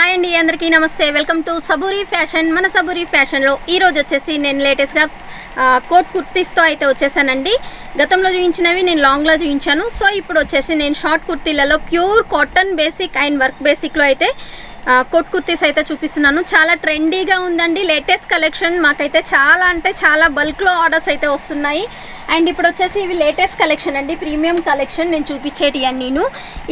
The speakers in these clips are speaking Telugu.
హాయ్ అండి అందరికీ నమస్తే. వెల్కమ్ టు సబూరి ఫ్యాషన్ మన సబూరి ఫ్యాషన్లో ఈ రోజు వచ్చేసి నేను లేటెస్ట్గా కోట్ కుర్తీస్తో అయితే వచ్చేసానండి. గతంలో చూపించినవి నేను లాంగ్లో చూపించాను. సో ఇప్పుడు వచ్చేసి నేను short కుర్తీలలో pure cotton basic and work బేసిక్లో అయితే కోట్ కుర్తీస్ అయితే చూపిస్తున్నాను. చాలా ట్రెండీగా ఉందండి. లేటెస్ట్ కలెక్షన్ మాకైతే చాలా అంటే చాలా బల్క్లో ఆర్డర్స్ అయితే వస్తున్నాయి. అండ్ ఇప్పుడు వచ్చేసి ఇవి లేటెస్ట్ కలెక్షన్ అండి. ప్రీమియం కలెక్షన్ నేను చూపించేటి నేను.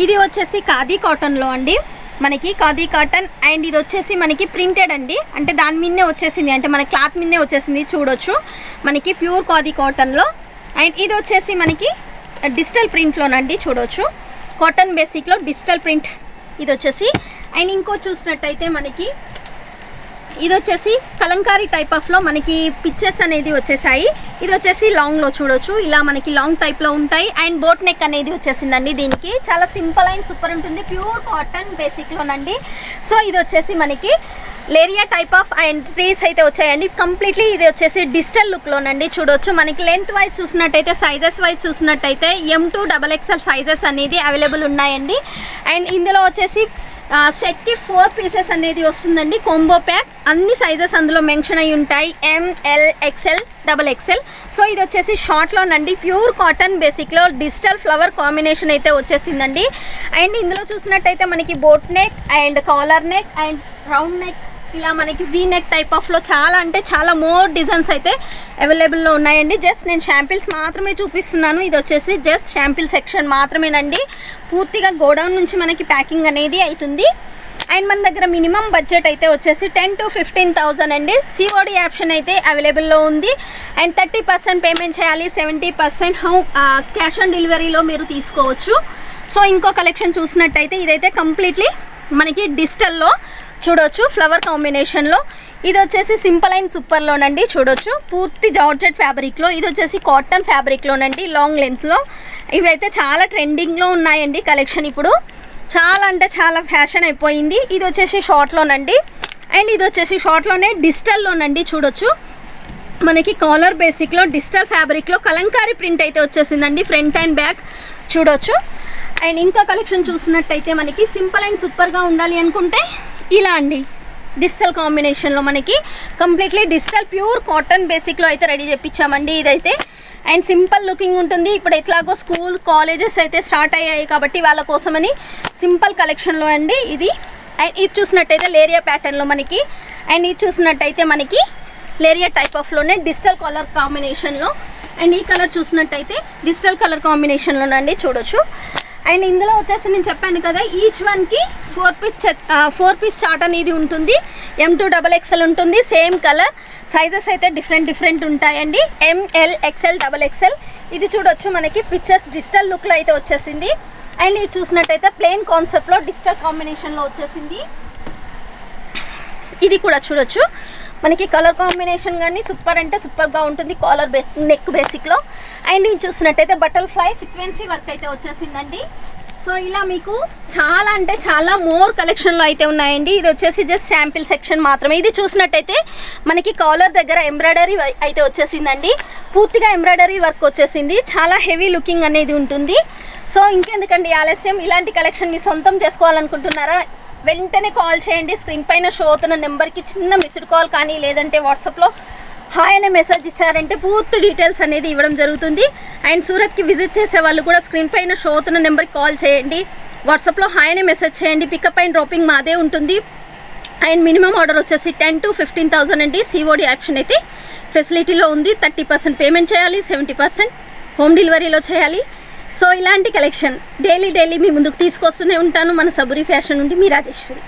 ఇది వచ్చేసి ఖాదీ కాటన్లో అండి. మనకి ఖాదీ కాటన్ అండ్ ఇది వచ్చేసి మనకి ప్రింటెడ్ అండి. అంటే దాని మీదనే వచ్చేసింది. అంటే మన క్లాత్ మీదనే వచ్చేసింది. చూడొచ్చు. మనకి ప్యూర్ ఖాదీ కాటన్లో అండ్ ఇది వచ్చేసి మనకి డిజిటల్ ప్రింట్లోనండి చూడొచ్చు. కాటన్ బేసిక్లో డిజిటల్ ప్రింట్ ఇది వచ్చేసి. అండ్ ఇంకో చూసినట్టయితే మనకి ఇది వచ్చేసి కలంకారీ టైప్ ఆఫ్లో మనకి పిక్చర్స్ అనేది వచ్చేసాయి. ఇది వచ్చేసి లాంగ్లో చూడొచ్చు. ఇలా మనకి లాంగ్ టైప్లో ఉంటాయి. అండ్ బోట్ నెక్ అనేది వచ్చేసిందండి దీనికి. చాలా సింపుల్ అండ్ సూపర్ ఉంటుంది. ప్యూర్ కాటన్ బేసిక్లోనండి సో ఇది వచ్చేసి మనకి leheriya type of and trees అయితే వచ్చాయండి. కంప్లీట్లీ ఇది వచ్చేసి డిజిటల్ లుక్లోనండి చూడొచ్చు. మనకి లెంత్ వైజ్ చూసినట్టయితే సైజెస్ వైజ్ చూసినట్టయితే M to double XL sizes అనేది అవైలబుల్ ఉన్నాయండి. అండ్ ఇందులో వచ్చేసి సెట్కి ఫోర్ పీసెస్ అనేది వస్తుందండి. కొంబో ప్యాక్ అన్ని సైజెస్ అందులో మెన్షన్ అయి ఉంటాయి. M L XL double XL so ఇది వచ్చేసి షార్ట్లోనండి pure cotton బేసిక్లో digital flower combination అయితే వచ్చేసిందండి. అండ్ ఇందులో చూసినట్టయితే మనకి boat neck and collar neck and round neck ఇలా మనకి వీ నెక్ టైప్ ఆఫ్లో చాలా అంటే చాలా మోర్ డిజైన్స్ అయితే అవైలబుల్లో ఉన్నాయండి. జస్ట్ నేను షాంపిల్స్ మాత్రమే చూపిస్తున్నాను. ఇది వచ్చేసి జస్ట్ షాంపిల్ సెక్షన్ మాత్రమేనండి. పూర్తిగా గోడౌన్ నుంచి మనకి ప్యాకింగ్ అనేది అవుతుంది అండ్ మన దగ్గర మినిమం బడ్జెట్ అయితే వచ్చేసి టెన్ టు ఫిఫ్టీన్ థౌజండ్ అండి. సిఓడి ఆప్షన్ అయితే అవైలబుల్లో ఉంది. అండ్ థర్టీ పర్సెంట్ పేమెంట్ చేయాలి. Seventy percent how cash on డెలివరీలో మీరు తీసుకోవచ్చు. సో ఇంకో కలెక్షన్ చూసినట్టయితే ఇదైతే కంప్లీట్లీ మనకి డిజిటల్లో చూడొచ్చు ఫ్లవర్ కాంబినేషన్లో ఇది వచ్చేసి సింపుల్ అండ్ సూపర్లోనండి చూడొచ్చు. పూర్తి జార్జెట్ ఫ్యాబ్రిక్లో ఇది వచ్చేసి కాటన్ ఫ్యాబ్రిక్లోనండి లాంగ్ లెంత్లో ఇవైతే చాలా ట్రెండింగ్లో ఉన్నాయండి కలెక్షన్ ఇప్పుడు. చాలా అంటే చాలా ఫ్యాషన్ అయిపోయింది. ఇది వచ్చేసి షార్ట్లోనండి అండ్ ఇది వచ్చేసి షార్ట్లోనే డిజిటల్లోనండి చూడొచ్చు. మనకి కాలర్ బేసిక్లో డిజిటల్ ఫ్యాబ్రిక్లో కలంకారీ ప్రింట్ అయితే వచ్చేసిందండి ఫ్రంట్ అండ్ బ్యాక్ చూడొచ్చు. అండ్ ఇంకా కలెక్షన్ చూసినట్టయితే మనకి సింపుల్ అండ్ సూపర్గా ఉండాలి అనుకుంటే ఇలా అండి. డిజిటల్ కాంబినేషన్లో మనకి కంప్లీట్లీ డిజిటల్ ప్యూర్ కాటన్ బేసిక్లో అయితే రెడీ చేయించామండి ఇదైతే. అండ్ సింపుల్ లుకింగ్ ఉంటుంది. ఇప్పుడు ఎట్లాగో స్కూల్ కాలేజెస్ అయితే స్టార్ట్ అయ్యాయి కాబట్టి వాళ్ళ కోసమని సింపుల్ కలెక్షన్లో అండి ఇది. అండ్ ఇది చూసినట్టయితే లేరియా ప్యాటర్న్లో మనకి. అండ్ ఇది చూసినట్టయితే మనకి లేరియా టైప్ ఆఫ్లోనే డిజిటల్ కలర్ కాంబినేషన్లో అండ్ ఈ కలర్ చూసినట్టయితే డిజిటల్ కలర్ కాంబినేషన్లోనండి చూడొచ్చు. అండ్ ఇందులో వచ్చేసి నేను చెప్పాను కదా ఈచ్ వన్కి four piece four piece chart అనేది ఉంటుంది. ఎం టూ డబల్ ఎక్స్ఎల్ ఉంటుంది. సేమ్ కలర్ సైజెస్ అయితే డిఫరెంట్ డిఫరెంట్ ఉంటాయండి. M L XL double XL ఇది చూడొచ్చు మనకి పిక్చర్స్ డిజిటల్ లుక్లో అయితే వచ్చేసింది. అండ్ ఇది చూసినట్టయితే ప్లెయిన్ కాన్సెప్ట్లో డిజిటల్ కాంబినేషన్లో వచ్చేసింది. ఇది కూడా చూడొచ్చు. మనకి కలర్ కాంబినేషన్ కానీ సూపర్ అంటే సూపర్గా ఉంటుంది. కాలర్ బే నెక్ బేసిక్లో అండ్ ఇది చూసినట్టయితే బటర్ఫ్లై సీక్వెన్సీ వర్క్ అయితే వచ్చేసిందండి. సో ఇలా మీకు చాలా అంటే చాలా మోర్ కలెక్షన్లో అయితే ఉన్నాయండి. ఇది వచ్చేసి జస్ట్ శాంపిల్ సెక్షన్ మాత్రమే. ఇది చూసినట్టయితే మనకి కాలర్ దగ్గర ఎంబ్రాయిడరీ అయితే వచ్చేసిందండి. పూర్తిగా ఎంబ్రాయిడరీ వర్క్ వచ్చేసింది. చాలా హెవీ లుకింగ్ అనేది ఉంటుంది. సో ఇంకెందుకండి ఆలస్యం? ఇలాంటి కలెక్షన్ మీ సొంతం చేసుకోవాలనుకుంటున్నారా? వెంటనే కాల్ చేయండి. స్క్రీన్ పైన షో అవుతున్న నెంబర్కి చిన్న మిస్డ్ కాల్ కానీ లేదంటే వాట్సాప్లో హాయ్ అనే మెసేజ్ ఇచ్చారంటే పూర్తి డీటెయిల్స్ అనేది ఇవ్వడం జరుగుతుంది. అండ్ సూరత్కి విజిట్ చేసే వాళ్ళు కూడా స్క్రీన్ పైన షో అవుతున్న నెంబర్కి కాల్ చేయండి. వాట్సాప్లో హాయ్ అనే మెసేజ్ చేయండి. పికప్ అండ్ డ్రాపింగ్ మాదే ఉంటుంది. అండ్ మినిమం ఆర్డర్ వచ్చేసి టెన్ టు ఫిఫ్టీన్ థౌసండ్ అండి. సిఓడి ఆప్షన్ అయితే ఫెసిలిటీలో ఉంది. థర్టీ పర్సెంట్ పేమెంట్ చేయాలి సెవెంటీ పర్సెంట్ హోమ్ డెలివరీలో చేయాలి. సో ఇలాంటి కలెక్షన్ డైలీ డైలీ మీ ముందుకు తీసుకొస్తూనే ఉంటాను. మన సబురి ఫ్యాషన్ నుండి మీ రాజేశ్వరి.